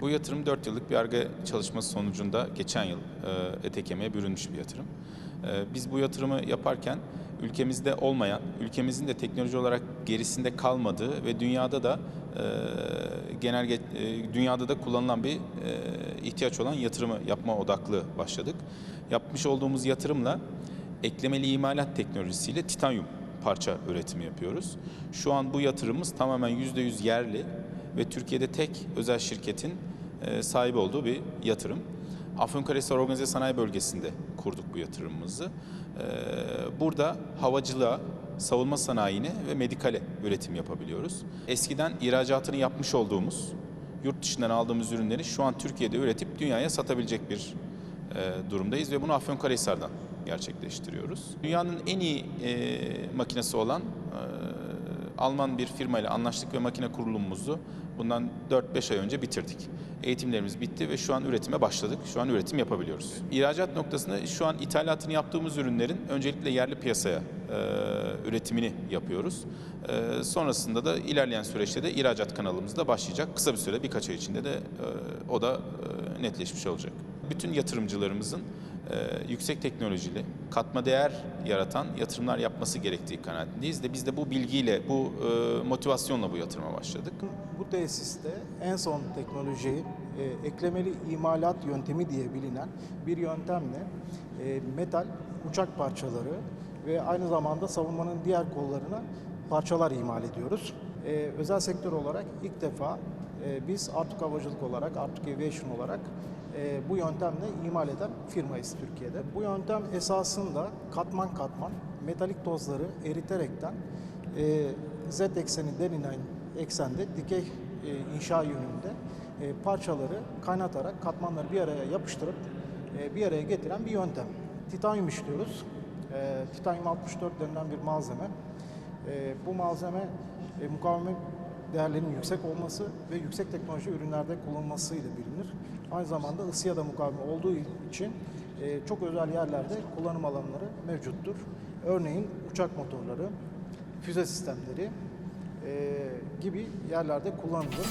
Bu yatırım 4 yıllık bir arge çalışması sonucunda geçen yıl e, ete kemiğe bürünmüş bir yatırım. E, Biz bu yatırımı yaparken ülkemizde olmayan, ülkemizin de teknoloji olarak gerisinde kalmadığı ve dünyada da e, genel dünyada da kullanılan bir ihtiyaç olan yatırımı yapma odaklı başladık. Yapmış olduğumuz yatırımla eklemeli imalat teknolojisiyle titanyum parça üretimi yapıyoruz. Şu an bu yatırımımız tamamen %100 yerli ve Türkiye'de tek özel şirketin e, sahibi olduğu bir yatırım. Afyonkarahisar Organize Sanayi Bölgesi'nde kurduk bu yatırımımızı. E, Burada havacılığa, savunma sanayine ve medikale üretim yapabiliyoruz. Eskiden ihracatını yapmış olduğumuz, yurt dışından aldığımız ürünleri şu an Türkiye'de üretip dünyaya satabilecek bir e, durumdayız ve bunu Afyonkarahisar'dan gerçekleştiriyoruz. Dünyanın en iyi makinesi olan Alman bir firmayla anlaştık ve makine kurulumumuzu bundan 4-5 ay önce bitirdik. Eğitimlerimiz bitti ve şu an üretime başladık. Şu an üretim yapabiliyoruz. İhracat noktasında şu an ithalatını yaptığımız ürünlerin öncelikle yerli piyasaya e, üretimini yapıyoruz. E, sonrasında da ilerleyen süreçte de ihracat kanalımız da başlayacak. Kısa bir süre birkaç ay içinde de e, o da e, netleşmiş olacak. Bütün yatırımcılarımızın yüksek teknolojili, katma değer yaratan yatırımlar yapması gerektiği kanaatindeyiz de biz de bu bilgiyle, bu e, motivasyonla bu yatırıma başladık. Bu tesiste en son teknolojiyi e, eklemeli imalat yöntemi diye bilinen bir yöntemle e, metal uçak parçaları ve aynı zamanda savunmanın diğer kollarına parçalar imal ediyoruz. E, özel sektör olarak ilk defa e, biz Artuk Havacılık olarak, Artuk Aviation olarak e, bu yöntemle imal eden firmayız Türkiye'de. Bu yöntem esasında katman katman metalik tozları eriterekten e, Z ekseni denilen eksende dikey e, inşa yönünde parçaları kaynatarak katmanları bir araya yapıştırıp bir araya getiren bir yöntem. Titanyum işliyoruz. E, titanyum 64 denilen bir malzeme. Bu malzeme e, mukavemet değerlerinin yüksek olması ve yüksek teknoloji ürünlerde kullanılmasıyla bilinir. Aynı zamanda ısıya da mukavemet olduğu için e, çok özel yerlerde kullanım alanları mevcuttur. Örneğin uçak motorları, füze sistemleri e, gibi yerlerde kullanılır.